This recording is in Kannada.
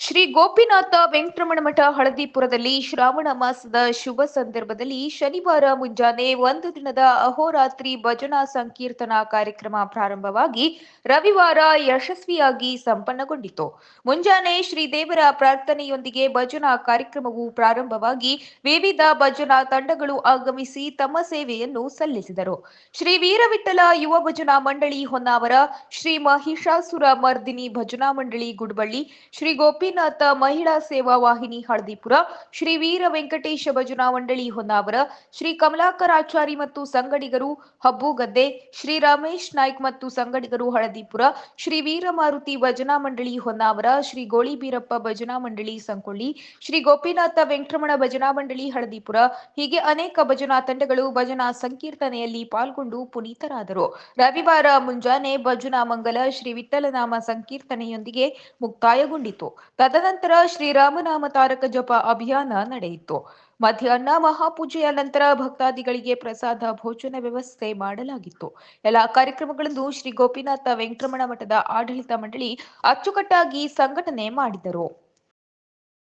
ಶ್ರೀ ಗೋಪಿನಾಥ ವೆಂಕಟರಮಣ ಮಠ ಹಳದಿಪುರದಲ್ಲಿ ಶ್ರಾವಣ ಮಾಸದ ಶುಭ ಸಂದರ್ಭದಲ್ಲಿ ಶನಿವಾರ ಮುಂಜಾನೆ ಒಂದು ದಿನದ ಅಹೋರಾತ್ರಿ ಭಜನಾ ಸಂಕೀರ್ತನಾ ಕಾರ್ಯಕ್ರಮ ಪ್ರಾರಂಭವಾಗಿ ರವಿವಾರ ಯಶಸ್ವಿಯಾಗಿ ಸಂಪನ್ನಗೊಂಡಿತು. ಮುಂಜಾನೆ ಶ್ರೀದೇವರ ಪ್ರಾರ್ಥನೆಯೊಂದಿಗೆ ಭಜನಾ ಕಾರ್ಯಕ್ರಮವು ಪ್ರಾರಂಭವಾಗಿ ವಿವಿಧ ಭಜನಾ ತಂಡಗಳು ಆಗಮಿಸಿ ತಮ್ಮ ಸೇವೆಯನ್ನು ಸಲ್ಲಿಸಿದರು. ಶ್ರೀ ವೀರವಿಠಲ ಯುವ ಭಜನಾ ಮಂಡಳಿ ಹೊನ್ನಾವರ, ಶ್ರೀ ಮಹಿಷಾಸುರ ಮರ್ದಿನಿ ಭಜನಾ ಮಂಡಳಿ ಗುಡ್ಬಳ್ಳಿ, ಶ್ರೀ ಗೋಪಿನಾಥ ಮಹಿಳಾ ಸೇವಾ ವಾಹಿನಿ ಹಳದಿಪುರ, ಶ್ರೀ ವೀರ ವೆಂಕಟೇಶ ಭಜನಾ ಮಂಡಳಿ ಹೊನ್ನಾವರ, ಶ್ರೀ ಕಮಲಾಕರಾಚಾರಿ ಮತ್ತು ಸಂಗಡಿಗರು ಹಬ್ಬುಗದ್ದೆ ಶ್ರೀ ರಮೇಶ್ ನಾಯ್ಕ್ ಮತ್ತು ಸಂಗಡಿಗರು ಹಳದಿಪುರ, ಶ್ರೀ ವೀರಮಾರುತಿ ಭಜನಾ ಮಂಡಳಿ ಹೊನ್ನಾವರ, ಶ್ರೀ ಗೋಳಿಬೀರಪ್ಪ ಭಜನಾ ಮಂಡಳಿ ಸಂಕೊಳ್ಳಿ, ಶ್ರೀ ಗೋಪಿನಾಥ ವೆಂಕಟರಮಣ ಭಜನಾ ಮಂಡಳಿ ಹಳದಿಪುರ, ಹೀಗೆ ಅನೇಕ ಭಜನಾ ತಂಡಗಳು ಭಜನಾ ಸಂಕೀರ್ತನೆಯಲ್ಲಿ ಪಾಲ್ಗೊಂಡು ಪುನೀತರಾದರು. ರವಿವಾರ ಮುಂಜಾನೆ ಭಜನಾ ಮಂಗಲ ಶ್ರೀ ವಿಠಲನಾಮ ಸಂಕೀರ್ತನೆಯೊಂದಿಗೆ ಮುಕ್ತಾಯಗೊಂಡಿತು. ತದನಂತರ ಶ್ರೀರಾಮನಾಮ ತಾರಕ ಜಪ ಅಭಿಯಾನ ನಡೆಯಿತು. ಮಧ್ಯಾಹ್ನ ಮಹಾಪೂಜೆಯ ನಂತರ ಭಕ್ತಾದಿಗಳಿಗೆ ಪ್ರಸಾದ ಭೋಜನ ವ್ಯವಸ್ಥೆ ಮಾಡಲಾಗಿತ್ತು. ಎಲ್ಲಾ ಕಾರ್ಯಕ್ರಮಗಳನ್ನು ಶ್ರೀ ಗೋಪಿನಾಥ ವೆಂಕಟರಮಣ ಮಠದ ಆಡಳಿತ ಮಂಡಳಿ ಅಚ್ಚುಕಟ್ಟಾಗಿ ಸಂಘಟನೆ ಮಾಡಿದರು.